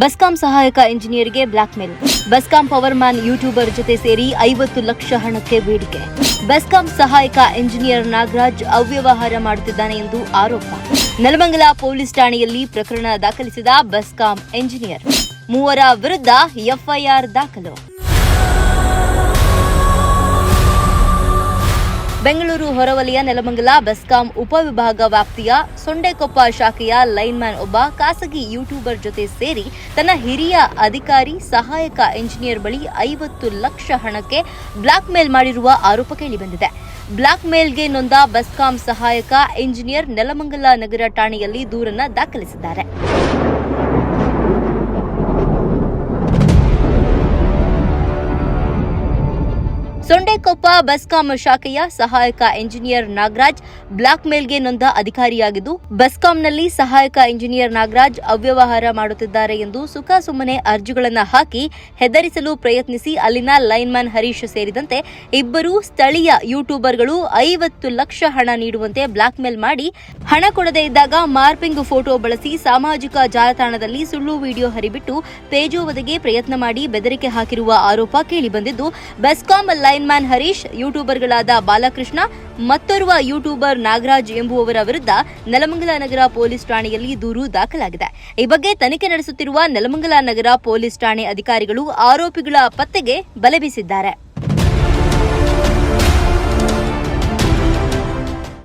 ಬಸ್ಕಾಂ ಸಹಾಯಕ ಇಂಜಿನಿಯರ್ಗೆ blackmail BESCOM power man YouTuber ಜೊತೆ ಸೇರಿ ಐವತ್ತು ಲಕ್ಷ ಹಣಕ್ಕೆ ಬೇಡಿಕೆ. ಬೆಸ್ಕಾಂ ಸಹಾಯಕ ಇಂಜಿನಿಯರ್ ನಾಗರಾಜ್ ಅವ್ಯವಹಾರ ಮಾಡುತ್ತಿದ್ದಾನೆ ಎಂದು ಆರೋಪ. ನೆಲಮಂಗಲ ಪೊಲೀಸ್ ಠಾಣೆಯಲ್ಲಿ ಪ್ರಕರಣ ದಾಖಲಿಸಿದ ಬೆಸ್ಕಾಂ ಇಂಜಿನಿಯರ್. ಮೂವರ ವಿರುದ್ಧ ಎಫ್ಐಆರ್ ದಾಖಲು. ಬೆಂಗಳೂರು ಹೊರವಲಯ ನೆಲಮಂಗಲ ಬೆಸ್ಕಾಂ ಉಪವಿಭಾಗ ವ್ಯಾಪ್ತಿಯ ಸೊಂಡೆಕೊಪ್ಪ ಶಾಖೆಯ ಲೈನ್ಮ್ಯಾನ್ ಒಬ್ಬ ಖಾಸಗಿ ಯೂಟ್ಯೂಬರ್ ಜೊತೆ ಸೇರಿ ತನ್ನ ಹಿರಿಯ ಅಧಿಕಾರಿ, ಸಹಾಯಕ ಎಂಜಿನಿಯರ್ ಬಳಿ ಐವತ್ತು ಲಕ್ಷ ಹಣಕ್ಕೆ ಬ್ಲಾಕ್ ಮೇಲ್ ಮಾಡಿರುವ ಆರೋಪ ಕೇಳಿಬಂದಿದೆ. ಬ್ಲಾಕ್ ಮೇಲ್ಗೆ ನೊಂದ ಬೆಸ್ಕಾಂ ಸಹಾಯಕ ಎಂಜಿನಿಯರ್ ನೆಲಮಂಗಲ ನಗರ ಠಾಣೆಯಲ್ಲಿ ದೂರನ್ನ ದಾಖಲಿಸಿದ್ದಾರೆ. ಸೊಂಡೆಕೊಪ್ಪ ಬಸ್ಕಾಂ ಶಾಖೆಯ ಸಹಾಯಕ ಎಂಜಿನಿಯರ್ ನಾಗರಾಜ್ ಬ್ಲಾಕ್ ಮೇಲ್ಗೆ ನೊಂದ ಅಧಿಕಾರಿಯಾಗಿದ್ದು ಬಸ್ಕಾಂನಲ್ಲಿ ಸಹಾಯಕ ಎಂಜಿನಿಯರ್ ನಾಗರಾಜ್ ಅವ್ಯವಹಾರ ಮಾಡುತ್ತಿದ್ದಾರೆ ಎಂದು ಸುಖಾಸುಮ್ಮನೆ ಅರ್ಜಿಗಳನ್ನು ಹಾಕಿ ಹೆದರಿಸಲು ಪ್ರಯತ್ನಿಸಿ, ಅಲ್ಲಿನ ಲೈನ್ಮ್ಯಾನ್ ಹರೀಶ್ ಸೇರಿದಂತೆ ಇಬ್ಬರು ಸ್ಥಳೀಯ ಯೂಟ್ಯೂಬರ್ಗಳು ಐವತ್ತು ಲಕ್ಷ ಹಣ ನೀಡುವಂತೆ ಬ್ಲಾಕ್ ಮೇಲ್ ಮಾಡಿ ಹಣ ಕೊಡದೇ ಇದ್ದಾಗ ಮಾರ್ಪಿಂಗ್ ಫೋಟೋ ಬಳಸಿ ಸಾಮಾಜಿಕ ಜಾಲತಾಣದಲ್ಲಿ ಸುಳ್ಳು ವಿಡಿಯೋ ಹರಿಬಿಟ್ಟು ತೇಜೋವಧೆಗೆ ಪ್ರಯತ್ನ ಮಾಡಿ ಬೆದರಿಕೆ ಹಾಕಿರುವ ಆರೋಪ ಕೇಳಿಬಂದಿದ್ದು ಬೆಸ್ಕಾಂ ಲೈನ್ಮ್ಯಾನ್ ಹರೀಶ್, ಯೂಟ್ಯೂಬರ್ಗಳಾದ ಬಾಲಕೃಷ್ಣ, ಮತ್ತೋರ್ವ ಯೂಟ್ಯೂಬರ್ ನಾಗರಾಜ್ ಎಂಬುವವರ ವಿರುದ್ಧ ನೆಲಮಂಗಲ ನಗರ ಪೊಲೀಸ್ ಠಾಣೆಯಲ್ಲಿ ದೂರು ದಾಖಲಾಗಿದೆ. ಈ ಬಗ್ಗೆ ತನಿಖೆ ನಡೆಸುತ್ತಿರುವ ನೆಲಮಂಗಲ ನಗರ ಪೊಲೀಸ್ ಠಾಣೆ ಅಧಿಕಾರಿಗಳು ಆರೋಪಿಗಳ ಪತ್ತೆಗೆ ಬಲೆ ಬೀಸಿದ್ದಾರೆ.